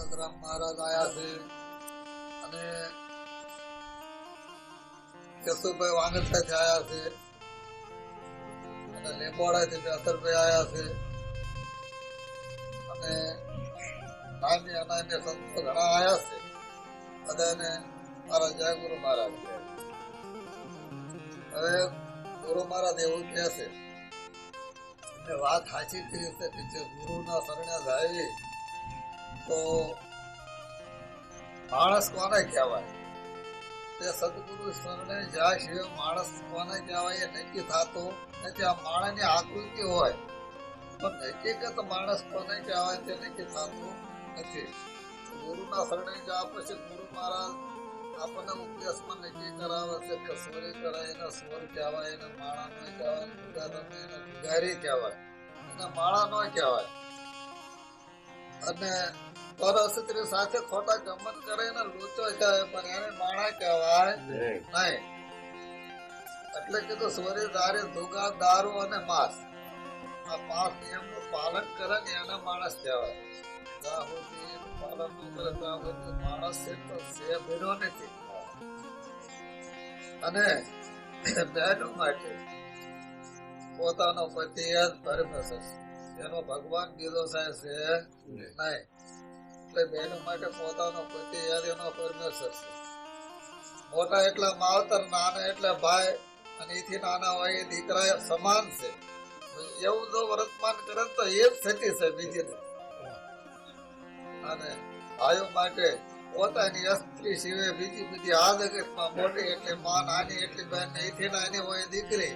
સેવાગ્રામ મહારાજ આવ્યા છે. અને કેશુભાઈ વાંગતરાથી આવ્યા છે. અને લેંબોડાથી બેસરભાઈ આવ્યા છે. અને નાની અનામી સંતો ઘણા આયા છે. બધાને મારા જયગુરુ મહારાજ હવે ગુરુ મહારાજ એવું કહે છે. વાત સાચી કરી છે કે જે ગુરુના શરણે જાય તો માણસ કોને કહેવાય? તે સદગુરુ શરણે જાય છે માણસ કોને કહેવાય એ નક્કી થતો નથી આ માણસની આકૃતિ હોય. પણ હકીકત માણસ કોને કહેવાય તે નક્કી થતું નથી. ગુરુના શરણે જવા પછી ગુરુ મહારાજ આપણને ઉપદેશમાં નક્કી કરાવે છે કે સ્વર કરાય, એને સ્વર કહેવાય, એને માળા ન કહેવાય ગુગારને એને ગુગારી કહેવાય, એને માળા ન કહેવાય. અને પરસ્ત્રી સાથે ખોટા ગમન કરે ને લોચો કહેવાય પણ એને માણા કહેવાય નહીં. એટલે સોરી દારી દુગા દારૂ અને માસ. આ પાંચ નિયમનું પાલન કરે ને એને માણસ કહેવાય. જ્યાં સુધી એનું પાલન ન કરે ત્યાં માણસ છે તો સે ભેડો નથી. અને બહેનો માટે પોતાનો પતિ જ છે. એનો ભગવાન બીજો સાહેબ છે નહીં. એટલે બહેનો માટે પોતાનો પતિ પરમેશ્વર છે. મોટા એટલે માવતર નાના એટલે ભાઈ અને એથી નાના હોય એ દીકરા સમાન છે. એવું જો વર્તમાન કરે તો એ જ થતી છે બીજી અને આયુ માટે પોતાની સ્ત્રી સિવાય બીજી બીજી આ જગતમાં મોટી એટલે માં નાની એટલી બહેન ને એથી નાની હોય દીકરી.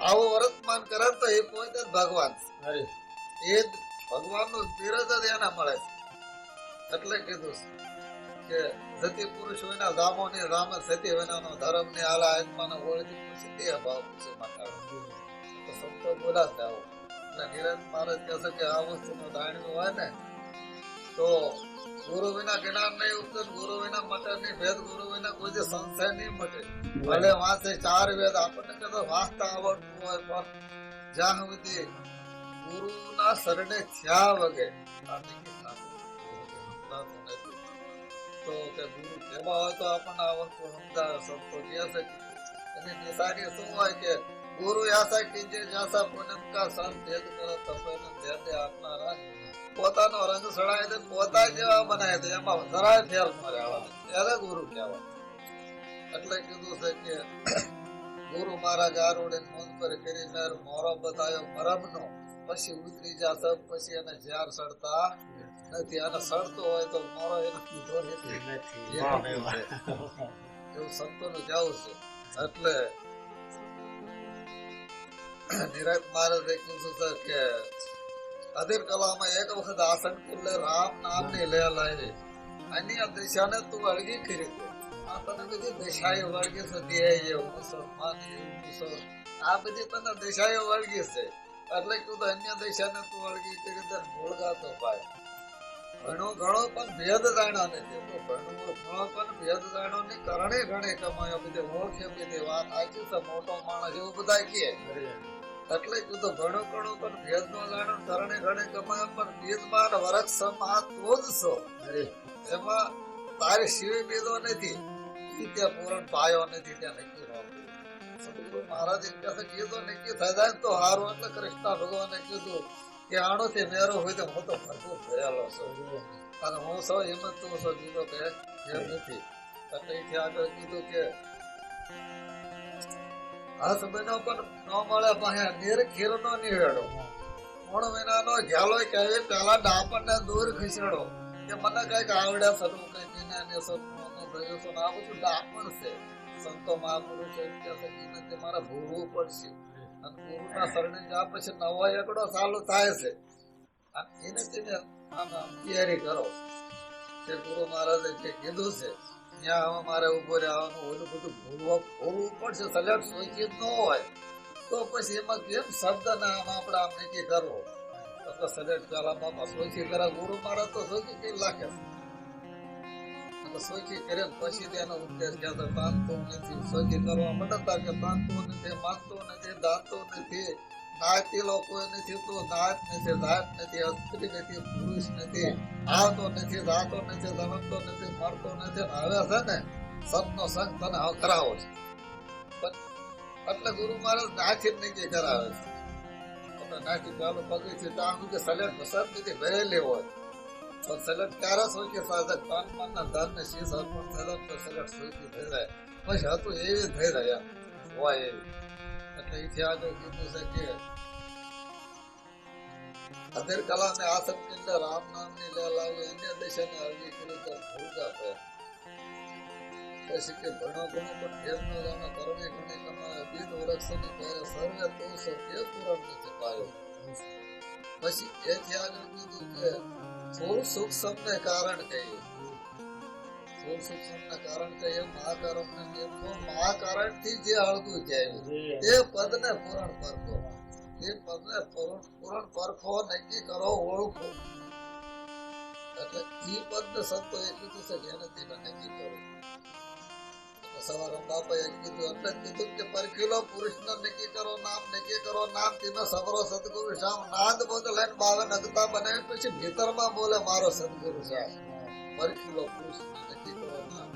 આવું વર્તમાન કરે તો એ પોતે જ ભગવાન છે. એ જ ભગવાનનું બિરદ જ એને મળે છે. એટલે કીધું કે સતી પુરુષ વિના રામો ને રામ સતી વિનાનો ધર્મ ને આલા આત્માને ઓળખી પૂછે તે અભાવ પૂછે માતાડો તો સંતો બોલા છે આવું. એટલે નિરંત મહારાજ કહે છે કે આ વસ્તુનું જાણવું હોય ને, તો ગુરુ વિના જ્ઞાન નહીં ઉગતું ગુરુ વિના મટે નહીં ભેદ, ગુરુ વિના કોઈ સંશય નહીં મટે. ભલે વાંચે ચાર વેદ, આપણને કદાચ વાંચતા આવડતું હોય, પણ જ્યાં સુધી ગુરુના શરણે થયા વગર પોતાનો રંગ સડાય દે પોતા જેવા બનાય છે. એમાં જરાય ફેર એને ગુરુ કહેવાય એટલે કીધું છે કે ગુરુ મહારાજ આરોડે મોન પર કરી મેર બતાવ્યો મરમનો પછી ઉતરી જા સબ પછી એને ઝેર સડતા નથી અને સડતો હોય તો મોરો એને કીધો નથી. એવું સંતોનું જવું છે. એટલે નિરાજ મહારાજે કીધું છે કે અધીર કલામાં એક વખત આસન એટલે રામ નામની લે લાવી. અન્ય દિશાને તું અળગી કરી દે આ તને બધી દિશાએ વળગી તે એવું મુસલમાન એવું આ બધી તને દિશાએ વળગી છે. એટલે કીધું અન્ય દિશાને તું અળગી કરી દે ભૂળગાતો ભાઈ. ઘણો ઘણો પણ ભેદ જાણ્યો ને ઘણો પણ ભેદ જાણ્યો ને કરણે ઘણે કમાયો બધી ઓળખે બધી વાત. સાચી તો મોટો માણસ એવું બધા કહે? એટલે તું તો ઘણો ઘણો પણ ભેદ નો જાણો કરણે ઘણે કમાયો પણ બીજમાં વરખ સમા તો જ છો એમાં તારે શિવ ભેદો નથી. ત્યાં પૂરણ પાયો નથી, ત્યાં નક્કી મહારાજે કહે કીધું નક્કી થાય તો હારું. એટલે કૃષ્ણ ભગવાને કીધું કે આણો તે મેરો હોય તો હું તો ભરપૂર ભરેલો છું. અને હું સૌ હિંમત તું સૌ જીતો કે એમ નથી. એટલે અહીંથી આગળ કીધું કે હાથ બનો પણ ન મળે પાસે નીર ખીર નો નિવેડો. ત્રણ મહિનાનો ઘેલો કહેવી પેલા ડાપણને દૂર ખસેડો. કે મને કંઈક આવડે સરું કઈ વિના ને સરું ગયો છું આ બધું ડાપણ છે. સંતો મહાપુરુષો કે મારે ભૂલવું પડશે. અને ગુરુના શરણે જા પછી નવો એકડો ચાલુ થાય છે. એને આમ તૈયારી કરો. જે ગુરુ મહારાજે જે કીધું છે, ત્યાં હવે મારે ઊભો રહેવાનું ઓલું બધું ભૂલવા ભૂલવું પડશે. સલેટ સોચી ન હોય. તો પછી એમાં કેમ શબ્દ ના આમ આપણે આમ નક્કી કરવો? તો સલેટ બાપા, સોચી કરે ગુરુ મહારાજ તો સોચી કઈ લાગે. સોચી કરે પછી તેનો ઉપદેશ કહેતો તાનતો નથી. સોચી કરવા મંડતા કે તાનતો નથી, માનતો નથી દાંતો નથી. નાતીલો લોકો નથી તો નાત નથી જાત નથી સ્ત્રી નથી, પુરુષ નથી. આવતો નથી જાતો નથી જન્મતો નથી, મરતો નથી. હવે છે ને, સંતનો સંગ તને હવે છે. એટલે ગુરુ મહારાજ નાથી નક્કી કરાવે છે. નાથી ચાલુ પગથી ત્યાં સુધી સલેટ પસંદ નથી ભરેલી હોય. તો સલેટ કારસ હોય કે સાધક તન મન ના ધન ને શીશ અર્પણ થયેલો તો સલેટ સુઈથી થઈ જાય પછી હતું એવી થઈ જાય એમ. હોય એવી એટલે એથી આગળ કીધું છે કે અધીર કલા ને આસન કિંડ રામ નામની લે લાવી અન્ય દિશા ને અરજી કરી તો ભૂલકા પે પછી કે ભણો ઘણો પણ ફેર ન જાણે કરણે ઘણી કમાય બીજ વૃક્ષની પહેરે સર્વે તો સો કે પૂરણ નથી પાયો પછી એથી આગળ કીધું કે થોડું સુખ સમને કારણ સુખ કારણ નિયમથી જે અળગું જાય તે પદને પૂરણ પરખો તે પદને પૂરણ પરખો નક્કી કરો ઓળખો એટલે ઈ પદ સંતો એટલું થશે તેને નક્કી કરો. સવારે બાપાએ કીધું એટલે કીધું કે પરખીલો પુરુષને નક્કી કરો નામ નક્કી કરો નામ તેનો સબરો સદગુરુ શ્યામ નાદ બોધ લઈને બાવન બને. પછી ભીતરમાં બોલે મારો સદગુરુ શ્યામ પરખીલો પુરુષને નક્કી કરો નામ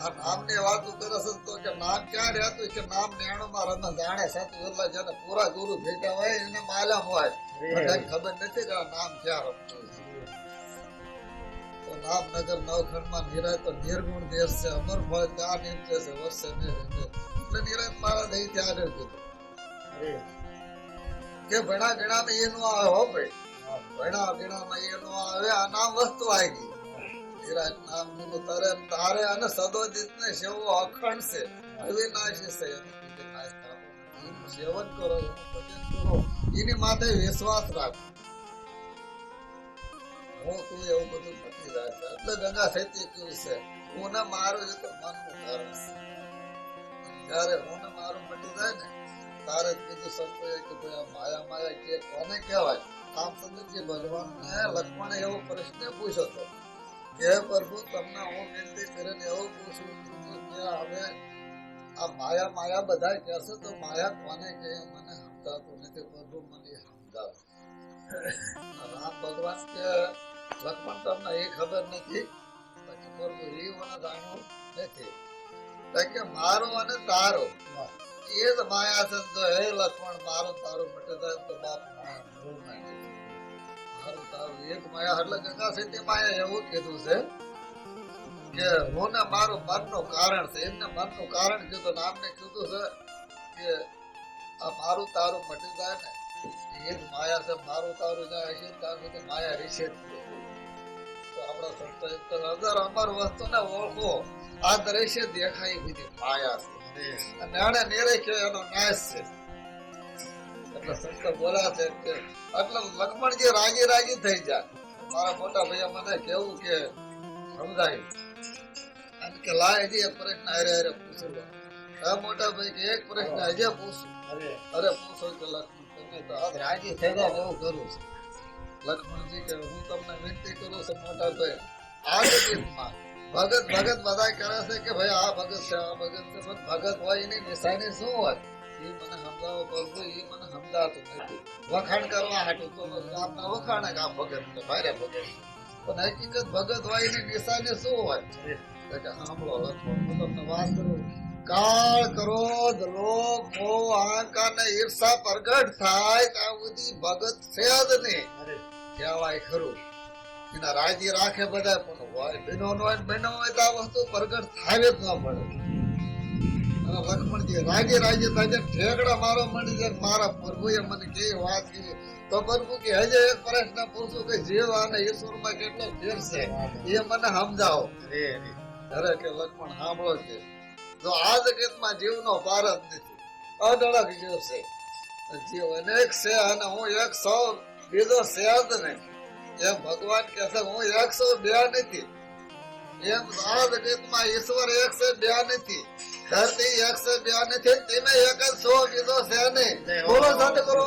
આ નામની વાતો કરે છે તો કે નામ ક્યાં રહેતું કે નામ નેણુમાં રમે જાણે સાતું એટલે જેને પૂરા ગુરુ ભેટા હોય એને માલમ હોય. ખબર નથી કે નામ ક્યાં રમતું નામનગર નવખંડમાં નિરાય તો નિર્ગુણ દેશ છે. અમર ફળ ત્યાં નીચે છે વર્ષે ને એટલે નિરાય મારા દઈ ત્યાં આગળ કીધું. કે ભણા ગણામાં એ નો આવે હો ભાઈ. ભણા ગણામાં એ નો આવે આ નામ વસ્તુ આવી ગઈ. નિરાય નામનું તારે તારે અને સદોદિત ને સેવો અખંડ છે. અવિનાશી છે સેવન કરો ભજન કરો. એની માથે વિશ્વાસ રાખો. હું તું એવું બધું નથી રાખતા એટલે ગંગા સત્ય કેવું છે. હું ના મારું એ તો મનનું કારણ છે. જયારે હું ને મારું મટી જાય ને, તારે જ કીધું સંતોએ કે ભાઈ આ માયા માયા કે કોને કહેવાય? રામચંદ્રજી ભગવાન ને લક્ષ્મણે એવો પ્રશ્ન પૂછ્યો હતો કે પ્રભુ, તમને હું વિનંતી કરીને એવું પૂછું છું કે હવે આ માયા માયા બધા કહેશે તો માયા કોને કહે? મને સમજાતું નથી. પ્રભુ મને સમજાવ. રામ ભગવાન કે લક્ષ્મણ તમને એ ખબર નથી પછી એ મને જાણવું નથી કે મારો અને તારો, એ જ માયા છે જો હે લક્ષ્મણ, મારો તારો મટે જાય તો બાપ. મારું તારું એક માયા, એટલે ગંગા સતી માયા એવું કીધું છે કે હું ને મારું મનનું કારણ છે એમને મનનું કારણ કીધું ને કીધું છે કે આ મારું તારું મટી જાય ને એ રાગી માયા છે મારું તારું જ્યાં હશે ત્યાં સુધી માયા રીશે જ તો આપણા સંતો એમ કહે, અગર અમર વસ્તુને ઓળખો આ દ્રશ્ય દેખાય બધી માયા છે. અને આને નિરેખ્યો એનો નાશ છે. એટલે સંતો બોલ્યા છે કે એટલે લક્ષ્મણજી રાજી રાજી થઈ જાય. મારા મોટા ભાઈ મને કેવું કે સમજાયું. અને કે લાયજી પ્રશ્ન હારે હારે પૂછી. લો મોટા ભાઈ કે એક પ્રશ્ન હજી પૂછું. અરે. પૂછો કે લક્ષ્મણ ભગત ભગત બધા કરે છે કે ભાઈ આ ભગત છે, આ ભગત છે, પણ ભગત હોય એની નિશાની શું હોય? એ મને સમજાવો પ્રભુ એ મને સમજાતું નથી. વખાણ કરવા હાટું તો આપના વખાણે આ ભગત છે, ભારે ભગત પણ હકીકત ભગત હોય એની નિશાની શું હોય? સાંભળો, લક્ષ્મણ, હું તમને વાત કરું કાળ ક્રોધ લોભ મોહ અહંકાર ને ઈર્ષા પ્રગટ થાય ત્યાં સુધી ભગત છે જ નહીં. કહેવાય ખરું. એના રાજી રાખે બધા પણ હોય બહેનો હોય બહેનો હોય તો આ વસ્તુ પ્રગટ થાય જ ન પડે. લક્ષ્મણજી રાજી રાજી થાય ઠેકડા મારો મળી જાય મારા પ્રભુએ મને કે વાત કરી. તો પ્રભુ કે હજે એક પ્રશ્ન પૂછું કે જીવ અને ઈશ્વરમાં કેટલો ફેર છે? એ મને સમજાવો. અરે કે લક્ષ્મણ સાંભળો છે જો આ જગતમાં જીવનો પાર જ નથી. અઢળક જીવ છે. જીવ અનેક છે અને હું એક સો, બીજો છે જ નહીં. એમ ભગવાન કહે છે, હું એક સો, બે નથી. એમ આ જગતમાં ઈશ્વર એક છે, બે નથી. ધરતી એક છે, બે નથી. તમે એક જ છો, બીજો છે નહીં. બોલો સદગુરુ